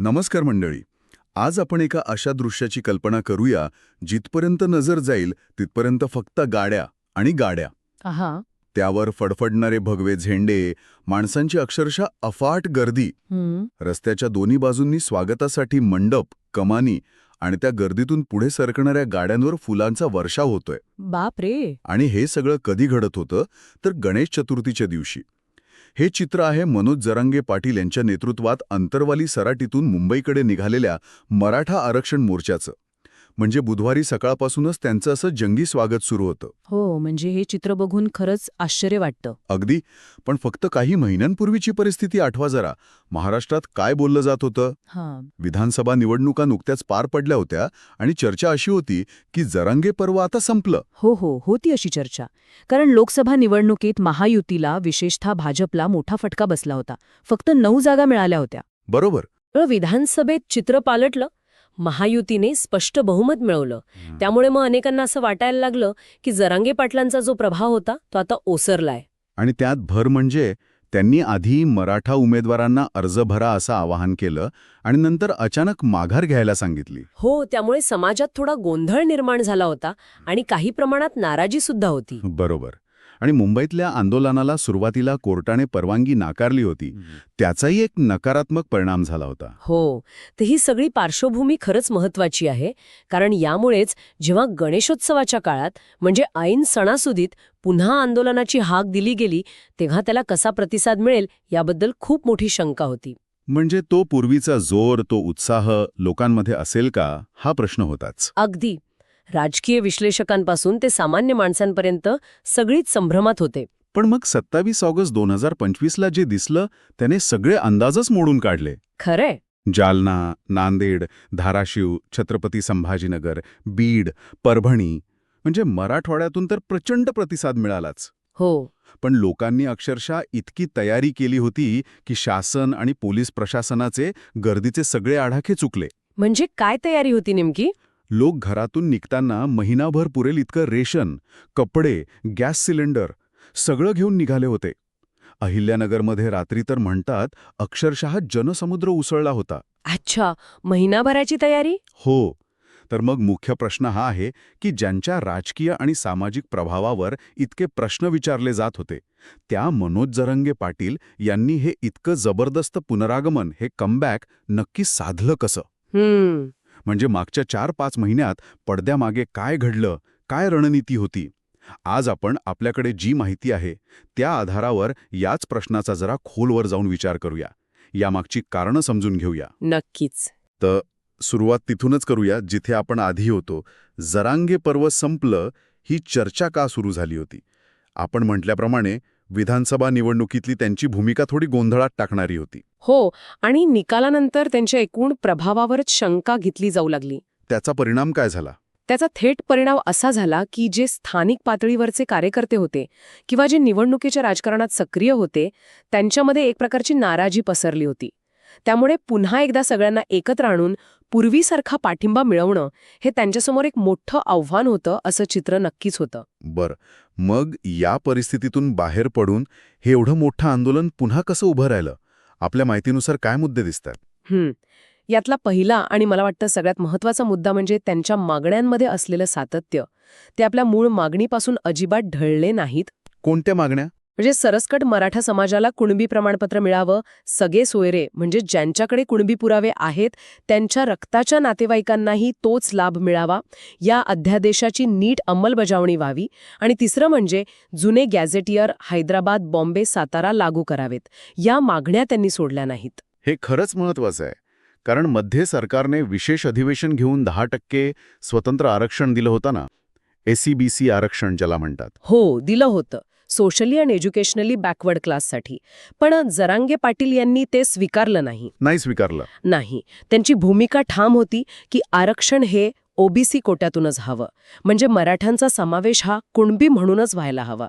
नमस्कार मंडळी. आज आपण एका अशा दृश्याची कल्पना करूया जिथपर्यंत नजर जाईल तिथपर्यंत फक्त गाड्या आणि गाड्या. हा त्यावर फडफडणारे भगवे झेंडे माणसांची अक्षरशः अफाट गर्दी. हम्म. रस्त्याच्या दोन्ही बाजूंनी स्वागतासाठी मंडप कमानी आणि त्या गर्दीतून पुढे सरकणाऱ्या गाड्यांवर फुलांचा वर्षाव होतोय. बाप रे आणि हे सगळं कधी घडत होतं? तर गणेश चतुर्थीच्या दिवशी. हे चित्र आहे मनोज जरांगे पाटील यांच्या नेतृत्वात अंतरवाली सराटीतून मुंबईकडे निघालेल्या मराठा आरक्षण मोर्चाचं. म्हणजे बुधवारी सकाळपासूनच त्यांचं असं जंगी स्वागत सुरू होतं. हो म्हणजे हे चित्र बघून खरंच आश्चर्य वाटतं. अगदी. पण फक्त काही महिन्यांपूर्वीची परिस्थिती आठवा जरा. महाराष्ट्रात काय बोललं जात होतं? हा. विधानसभा निवडणुका नुकत्याच पार पडल्या होत्या आणि चर्चा अशी होती की जरांगे पर्व आता संपलं. हो हो होती अशी चर्चा. कारण लोकसभा निवडणुकीत महायुतीला विशेषतः भाजपला मोठा फटका बसला होता. फक्त नऊ जागा मिळाल्या होत्या. बरोबर. विधानसभेत चित्र पालटलं? महायुतीने स्पष्ट बहुमत मिळवलं. त्यामुळे मग अनेकांना असं वाटायला लागलं की जरांगे पाटलांचा जो प्रभाव होता तो आता ओसरलाय. आणि त्यात भर म्हणजे त्यांनी आधी मराठा उमेदवारांना अर्ज भरा असं आवाहन केलं आणि नंतर अचानक माघार घ्यायला सांगितली. हो त्यामुळे समाजात थोडा गोंधळ निर्माण झाला होता आणि काही प्रमाणात नाराजी सुद्धा होती. बरोबर. आणि मुंबईतल्या आंदोलनाला सुरुवातीला कोर्टाने परवानगी नाकारली होती. त्याचाही एक नकारात्मक परिणाम झाला होता. हो. तर ही सगळी पार्श्वभूमी खरंच महत्वाची आहे. कारण यामुळेच जेव्हा गणेशोत्सवाच्या काळात म्हणजे ऐन सणासुदीत पुन्हा आंदोलनाची हाक दिली गेली तेव्हा त्याला कसा प्रतिसाद मिळेल याबद्दल खूप मोठी शंका होती. म्हणजे तो पूर्वीचा जोर तो उत्साह लोकांमध्ये असेल का हा प्रश्न होताच. अगदी. राजकीय विश्लेषकांपासून ते सामान्य माणसांपर्यंत सगळीच संभ्रमात होते. पण मग सत्तावीस ऑगस्ट दोन हजार पंचवीसला जे दिसलं त्याने सगळे अंदाजच मोडून काढले. खरंय. जालना नांदेड धाराशिव छत्रपती संभाजीनगर बीड परभणी म्हणजे मराठवाड्यातून तर प्रचंड प्रतिसाद मिळालाच. हो. पण लोकांनी अक्षरशः इतकी तयारी केली होती की शासन आणि पोलीस प्रशासनाचे गर्दीचे सगळे आढाखे चुकले. म्हणजे काय तयारी होती नेमकी? लोक घरातून निघताना महिनाभर पुरेल इतकं रेशन कपडे गॅस सिलेंडर सगळं घेऊन निघाले होते. अहिल्यानगरमध्ये रात्री तर म्हणतात अक्षरशः जनसमुद्र उसळला होता. अच्छा महिनाभराची तयारी? हो तर मग मुख्य प्रश्न हा आहे की ज्यांच्या राजकीय आणि सामाजिक प्रभावावर इतके प्रश्न विचारले जात होते त्या मनोज जरंगे पाटील यांनी हे इतकं जबरदस्त पुनरागमन हे कमबॅक नक्की साधलं कसं? हम्म. म्हणजे मागच्या चार पाच महिन्यात पडद्यामागे काय घडलं काय रणनीती होती? आज आपण आपल्याकडे जी माहिती आहे त्या आधारावर याच प्रश्नाचा जरा खोलवर जाऊन विचार करूया. यामागची कारणं समजून घेऊया. नक्कीच. तर सुरुवात तिथूनच करूया जिथे आपण आधी होतो. जरांगे पर्व संपलं ही चर्चा का सुरू झाली होती? आपण म्हटल्याप्रमाणे विधानसभा निवडणुकीतली त्यांची भूमिका थोडी गोंधळात टाकणारी होती. हो आणि निकालानंतर त्यांच्या एकूण प्रभावावरच शंका घेतली जाऊ लागली. त्याचा परिणाम काय झाला? त्याचा थेट परिणाम असा झाला की जे स्थानिक पातळीवरचे कार्यकर्ते होते किंवा जे निवडणुकीच्या राजकारणात सक्रिय होते त्यांच्यामध्ये एक प्रकारची नाराजी पसरली होती. त्यामुळे पुन्हा एकदा सगळ्यांना एकत्र आणून पूर्वीसारखा पाठिंबा मिळवणं हे त्यांच्यासमोर एक मोठं आव्हान होतं असं चित्र नक्कीच होतं. बर. मग या परिस्थितीतून बाहेर पडून हे एवढं मोठं आंदोलन पुन्हा कसं उभं राहिलं? आपल्या माहितीनुसार काय मुद्दे दिसतात. यातला पहिला आणि मला वाटतं सगळ्यात महत्त्वाचा मुद्दा म्हणजे त्यांच्या मागण्यांमध्ये असलेलं सातत्य. ते आपल्या मूळ मागणीपासून अजिबात ढळले नाहीत. कोणत्या मागण्या? म्हणजे सरसकट मराठा समाजाला कुणबी प्रमाणपत्र मिळावं सगळे सोयरे म्हणजे ज्यांच्याकडे कुणबी पुरावे आहेत त्यांच्या रक्ताच्या नातेवाईकांनाही तोच लाभ मिळावा या अध्यादेशाची नीट अंमलबजावणी व्हावी आणि तिसरं म्हणजे जुने गॅझेटियर हैदराबाद बॉम्बे सातारा लागू करावेत या मागण्या त्यांनी सोडल्या नाहीत. हे खरंच महत्वाचं आहे कारण मध्ये सरकारने विशेष अधिवेशन घेऊन दहा टक्के स्वतंत्र आरक्षण दिलं होतं ना एसीबीसी आरक्षण ज्याला म्हणतात. हो दिलं होतं. सोशली आणि एज्युकेशनली बॅकवर्ड क्लाससाठी. पण जरांगे पाटील यांनी ते स्वीकारलं नाही. नाही स्वीकारलं. नाही. त्यांची भूमिका ठाम होती की आरक्षण हे ओबीसी कोट्यातूनच हवं. म्हणजे मराठ्यांचा समावेश हा कुणबी म्हणूनच व्हायला हवा.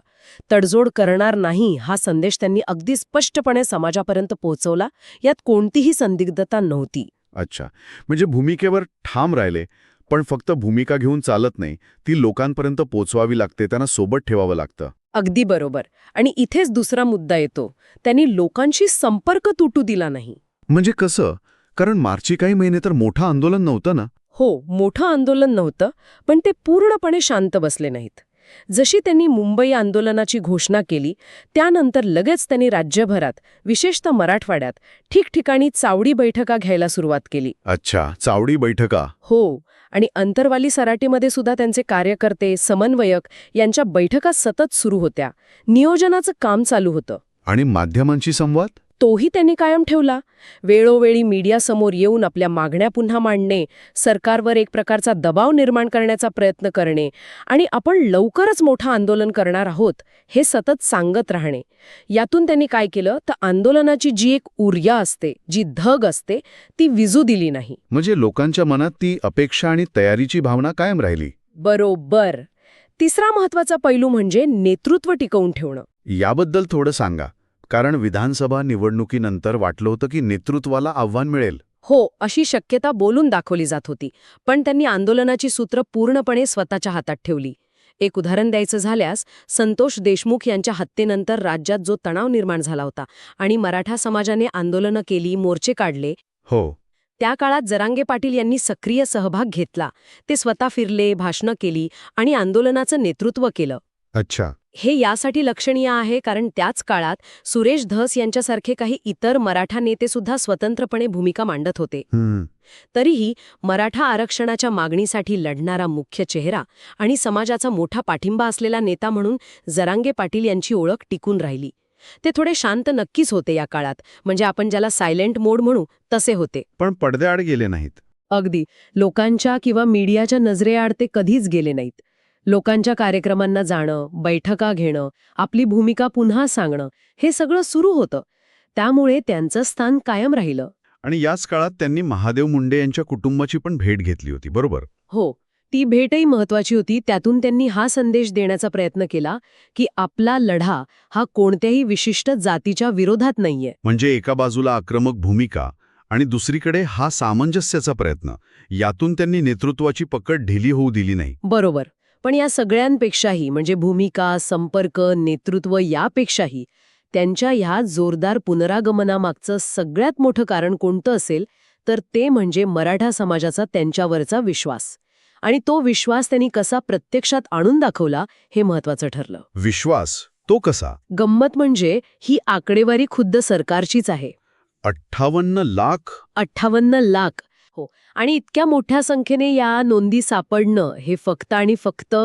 तडजोड करणार नाही हा संदेश त्यांनी अगदी स्पष्टपणे समाजापर्यंत पोहोचवला. यात कोणतीही संदिग्धता नव्हती. अच्छा. म्हणजे भूमिकेवर ठाम राहिले पण फक्त भूमिका घेऊन चालत नाही ती लोकांपर्यंत पोचवावी लागते त्यांना सोबत ठेवावं लागतं. अगदी बरोबर. आणि इथेच दुसरा मुद्दा येतो. त्यांनी लोकांशी संपर्क तुटू दिला नाही. म्हणजे कसं? कारण मार्चचे काही महिने तर मोठं आंदोलन नव्हतं ना? हो मोठं आंदोलन नव्हतं पण ते पूर्णपणे शांत बसले नाहीत. जशी त्यांनी मुंबई आंदोलनाची घोषणा केली त्यानंतर लगेच त्यांनी राज्यभरात विशेषतः मराठवाड्यात ठिकठिकाणी चावडी बैठका घ्यायला सुरुवात केली. अच्छा चावडी बैठका. हो आणि अंतरवाली सराटीमध्ये सुद्धा त्यांचे कार्यकर्ते समन्वयक यांच्या बैठका सतत सुरू होत्या. नियोजनाचं काम चालू होतं. आणि माध्यमांशी संवाद? तोही त्यांनी कायम ठेवला. वेळोवेळी मीडियासमोर येऊन आपल्या मागण्या पुन्हा मांडणे सरकारवर एक प्रकारचा दबाव निर्माण करण्याचा प्रयत्न करणे आणि आपण लवकरच मोठं आंदोलन करणार आहोत हे सतत सांगत राहणे. यातून त्यांनी काय केलं? तर आंदोलनाची जी एक ऊर्जा असते जी धग असते ती विजू दिली नाही. म्हणजे लोकांच्या मनात ती अपेक्षा आणि तयारीची भावना कायम राहिली. बरोबर. तिसरा महत्त्वाचा पैलू म्हणजे नेतृत्व टिकवून ठेवणं. याबद्दल थोडं सांगा. कारण विधानसभा निवडणुकीनंतर वाटलं होतं की नेतृत्वाला आव्हान मिळेल. हो अशी शक्यता बोलून दाखवली जात होती पण त्यांनी आंदोलनाची सूत्र पूर्णपणे स्वतःच्या हातात ठेवली. एक उदाहरण द्यायचं झाल्यास संतोष देशमुख यांच्या हत्येनंतर राज्यात जो तणाव निर्माण झाला होता आणि मराठा समाजाने आंदोलनं केली मोर्चे काढले. हो. त्या काळात जरांगे पाटील यांनी सक्रिय सहभाग घेतला. ते स्वतः फिरले भाषणं केली आणि आंदोलनाचं नेतृत्व केलं. अच्छा. हे यासाठी लक्षणीय आहे कारण त्याच काळात सुरेश धस यांच्यासारखे काही इतर मराठा नेते सुद्धा स्वतंत्रपणे भूमिका मांडत होते. तरीही मराठा आरक्षणाच्या मागणीसाठी लढणारा मुख्य चेहरा आणि समाजाचा मोठा पाठिंबा असलेला नेता म्हणून जरांगे पाटील यांची ओळख टिकून राहिली. ते थोडे शांत नक्कीच होते या काळात म्हणजे आपण ज्याला सायलेंट मोड म्हणू तसे होते. पण पडद्याआड गेले नाहीत. अगदी लोकांच्या किंवा मीडियाच्या नजरेआड ते कधीच गेले नाहीत. लोकांच्या कार्यक्रमांना जाणं बैठका घेणं आपली भूमिका पुन्हा सांगणं हे सगळं सुरू होतं. त्यामुळे त्यांचं स्थान कायम राहिलं. आणि याच काळात त्यांनी महादेव मुंडे यांच्या कुटुंबाची पण भेट घेतली होती बरोबर? हो. ती भेटही महत्वाची होती. त्यातून त्यांनी हा संदेश देण्याचा प्रयत्न केला की आपला लढा हा कोणत्याही विशिष्ट जातीच्या विरोधात नाहीये. म्हणजे एका बाजूला आक्रमक भूमिका आणि दुसरीकडे हा सामंजस्याचा प्रयत्न. यातून त्यांनी नेतृत्वाची पकड ढिली होऊ दिली नाही. बरोबर. पण या सगळ्यांपेक्षाही म्हणजे भूमिका संपर्क नेतृत्व यापेक्षाही त्यांच्या ह्या जोरदार पुनरागमनामागचं सगळ्यात मोठं कारण कोणतं असेल तर ते म्हणजे मराठा समाजाचा त्यांच्यावरचा विश्वास. आणि तो विश्वास त्यांनी कसा प्रत्यक्षात आणून दाखवला हे महत्वाचं ठरलं. विश्वास? तो कसा? गंमत म्हणजे ही आकडेवारी खुद्द सरकारचीच आहे. अठ्ठावन्न लाख? अठ्ठावन्न लाख. हो आणि इतक्या मोठ्या संख्येने या नोंदी सापडणं हे फक्त आणि फक्त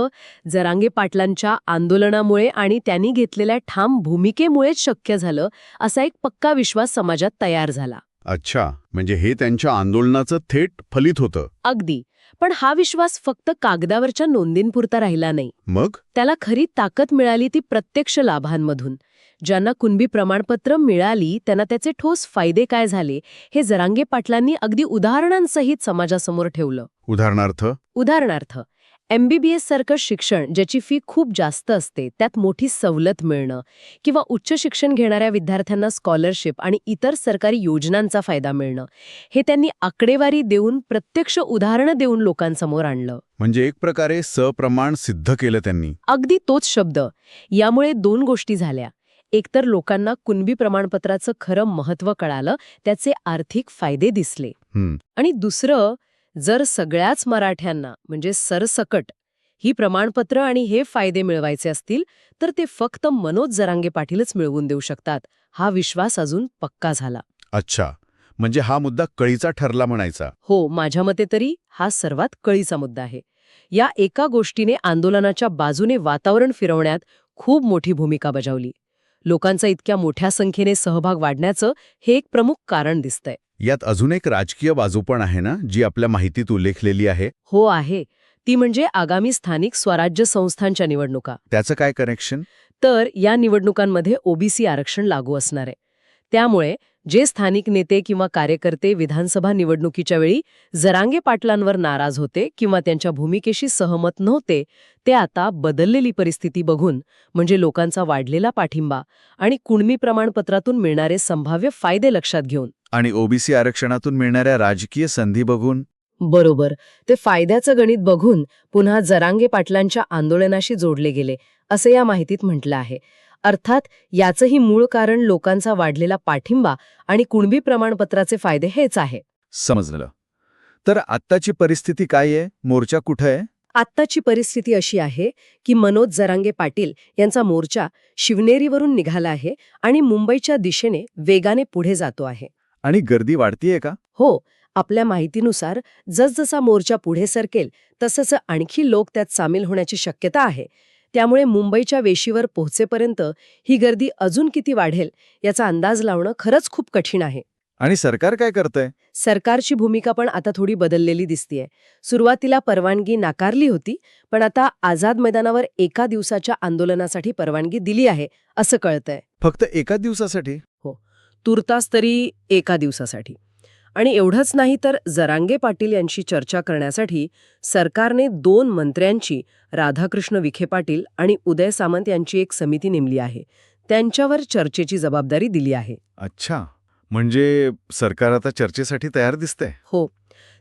जरांगे पाटलांच्या आंदोलनामुळे आणि त्यांनी घेतलेल्या ठाम भूमिकेमुळेच शक्य झालं असा एक पक्का विश्वास समाजात तयार झाला. अच्छा म्हणजे हे त्यांच्या आंदोलनाचं थेट फलित होतं. अगदी. पण हा विश्वास फक्त कागदावरच्या नोंदींपुरता राहिला नाही. मग? त्याला खरी ताकद मिळाली ती प्रत्यक्ष लाभांमधून. ज्यांना कुणबी प्रमाणपत्र मिळाली त्यांना त्याचे ठोस फायदे काय झाले हे जरांगे पाटलांनी अगदी उदाहरणांसहित समाजासमोर ठेवलं. उदाहरणार्थ? उदाहरणार्थ एमबीबीएस सारखं शिक्षण ज्याची फी खूप जास्त असते त्यात मोठी सवलत मिळणं किंवा उच्च शिक्षण घेणाऱ्या विद्यार्थ्यांना स्कॉलरशिप आणि इतर सरकारी योजनांचा फायदा मिळणं हे त्यांनी आकडेवारी देऊन प्रत्यक्ष उदाहरणं देऊन लोकांसमोर आणलं. म्हणजे एक प्रकारे सप्रमाण सिद्ध केलं त्यांनी. अगदी तोच शब्द. यामुळे दोन गोष्टी झाल्या. एकतर लोकांना कुणबी प्रमाणपत्राचं खरं महत्त्व कळालं त्याचे आर्थिक फायदे दिसले. आणि दुसरं जर सगळ्याच मराठ्यांना म्हणजे सरसकट ही प्रमाणपत्र आणि हे फायदे मिळवायचे असतील तर ते फक्त मनोज जरांगे पाटीलच मिळवून देऊ शकतात हा विश्वास अजून पक्का झाला. अच्छा. म्हणजे हा मुद्दा कळीचा ठरला म्हणायचा. हो माझ्या मते तरी हा सर्वात कळीचा मुद्दा आहे. या एका गोष्टीने आंदोलनाच्या बाजूने वातावरण फिरवण्यात खूप मोठी भूमिका बजावली. लोकांचा इतक्या मोठ्या संख्येने सहभाग वाढण्याचं हे एक प्रमुख कारण दिसतंय. यात अजून एक राजकीय बाजू पण आहे ना जी आपल्या माहितीत उल्लेखलेली आहे? हो आहे. ती म्हणजे आगामी स्थानिक स्वराज्य संस्थांच्या निवडणुका. त्याचं काय कनेक्शन तर या निवडणुकांमध्ये ओबीसी आरक्षण लागू असणार आहे. त्यामुळे जे स्थानिक नेते किंवा कार्यकर्ते विधानसभा निवडणुकीच्या वेळी जरांगे पाटलांवर नाराज होते किंवा त्यांच्या भूमिकेशी सहमत नव्हते ते आता बदललेली परिस्थिती बघून म्हणजे लोकांचा वाढलेला पाठिंबा आणि कुणमी प्रमाणपत्रातून मिळणारे संभाव्य फायदे लक्षात घेऊन. आणि ओबीसी आरक्षणातून मिळणाऱ्या राजकीय संधी बघून बरोबर. ते फायद्याचं गणित बघून पुन्हा जरांगे पाटलांच्या आंदोलनाशी जोडले गेले असे या माहितीत म्हटलं आहे. अर्थात याचंही मूळ कारण लोकांचा वाढलेला पाठिंबा आणि कुणबी प्रमाणपत्राचे फायदे हेच आहे. समजलं. तर आत्ताची परिस्थिती काय आहे? मोर्चा कुठं आहे? आत्ताची परिस्थिती अशी आहे की मनोज जरांगे पाटील यांचा मोर्चा शिवनेरीवरून निघाला आहे आणि मुंबईच्या दिशेने वेगाने पुढे जातो आहे. आणि गर्दी वाढतीये का? हो आपल्या माहितीनुसार जसजसा मोर्चा पुढे सरकेल तसंच आणखी लोक त्यात सामील होण्याची शक्यता आहे. त्यामुळे मुंबईच्या वेशीवर पोहोचेपर्यंत ही गर्दी अजून किती वाढेल याचा अंदाज लावणं खरंच खूप कठीण आहे. आणि सरकार काय करतंय? सरकारची भूमिका पण आता थोडी बदललेली दिसतीये. सुरुवातीला परवानगी नाकारली होती पण आता आझाद मैदानावर एका दिवसाच्या आंदोलनासाठी परवानगी दिली आहे असं कळतंय. फक्त एका दिवसासाठी? तुर्तास तरी एका दिवसासाठी. आणि एवढंच नाही तर जरांगे पाटील यांची चर्चा करण्यासाठी सरकारने दोन मंत्र्यांची राधाकृष्ण विखे पाटील आणि उदय सामंत यांची एक समिती नेमली आहे. त्यांच्यावर चर्चेची जबाबदारी दिली आहे. अच्छा. म्हणजे सरकार आता चर्चेसाठी तयार दिसतंय? हो.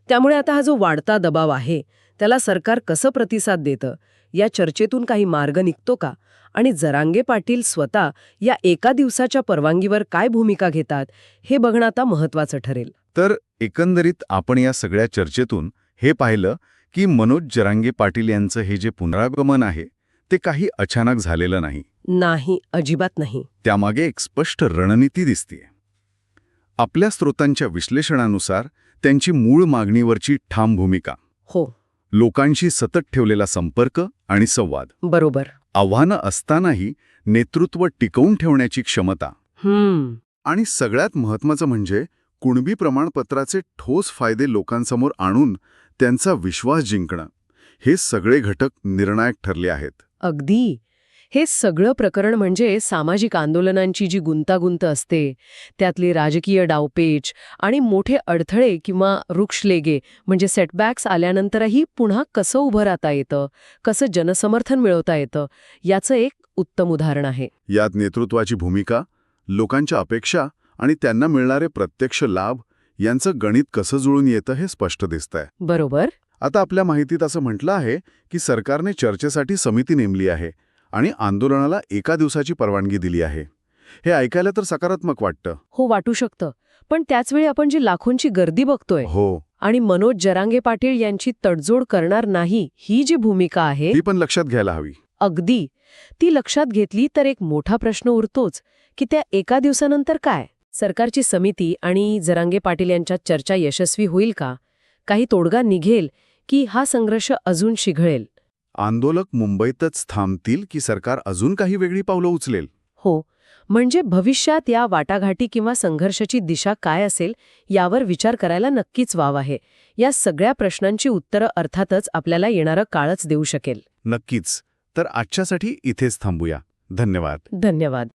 त्यामुळे आता हा जो वाढता दबाव आहे त्याला सरकार कसं प्रतिसाद देतं? या चर्चेतून काही मार्ग निघतो का? आणि जरांगे पाटील स्वतः या एका दिवसाच्या परवानगीवर काय भूमिका घेतात हे बघणं आता महत्वाचं ठरेल. तर एकंदरीत आपण या सगळ्या चर्चेतून हे पाहिलं की मनोज जरांगे पाटील यांचं हे जे पुनरागमन आहे ते काही अचानक झालेलं नाही. नाही अजिबात नाही. त्यामागे एक स्पष्ट रणनीती दिसतीये. आपल्या स्रोतांच्या विश्लेषणानुसार त्यांची मूळ मागणीवरची ठाम भूमिका. हो. लोकांशी सतत ठेवलेला संपर्क आणि संवाद. बरोबर. आव्हानं असतानाही नेतृत्व टिकवून ठेवण्याची क्षमता. हम्म. आणि सगळ्यात महत्त्वाचं म्हणजे कुणबी प्रमाणपत्राचे ठोस फायदे लोकांसमोर आणून त्यांचा विश्वास जिंकणं. हे सगळे घटक निर्णायक ठरले आहेत. अगदी. हे सगळं प्रकरण म्हणजे सामाजिक आंदोलनांची जी गुंतागुंत असते त्यातली राजकीय डावपेच आणि मोठे अडथळे किंवा वृक्षलेगे म्हणजे सेटबॅक्स आल्यानंतरही पुन्हा कसं उभं राहता येतं कसं जनसमर्थन मिळवता येतं याचं एक उत्तम उदाहरण आहे. यात नेतृत्वाची भूमिका लोकांच्या अपेक्षा आणि त्यांना मिळणारे प्रत्यक्ष लाभ यांचं गणित कसं जुळून येतं हे स्पष्ट दिसतंय. बरोबर. आता आपल्या माहितीत असं म्हटलं आहे की सरकारने चर्चेसाठी समिती नेमली आहे. आणि आंदोलनाला एका दिवसाची परवानगी दिली आहे. हे ऐकायला तर सकारात्मक वाटतं. हो वाटू शकतं. पण त्याचवेळी आपण जी लाखोंची गर्दी बघतोय हो. आणि मनोज जरांगे पाटील यांची तडजोड करणार नाही ही जी भूमिका आहे ती पण लक्षात घ्यायला हवी. अगदी. ती लक्षात घेतली तर एक मोठा प्रश्न उरतोच की त्या एका दिवसानंतर काय? सरकारची समिती आणि जरांगे पाटील यांच्यात चर्चा यशस्वी होईल का? काही तोडगा निघेल की हा संघर्ष अजून शिघळेल? आंदोलक मुंबईतच थांबतील की सरकार अजून काही वेगळी पावलं उचलेल? हो. म्हणजे भविष्यात या वाटाघाटी किंवा संघर्षाची दिशा काय असेल यावर विचार करायला नक्कीच वाव आहे. या सगळ्या प्रश्नांची उत्तरं अर्थातच आपल्याला येणारं काळच देऊ शकेल. नक्कीच. तर आजच्यासाठी इथेच थांबूया. धन्यवाद. धन्यवाद.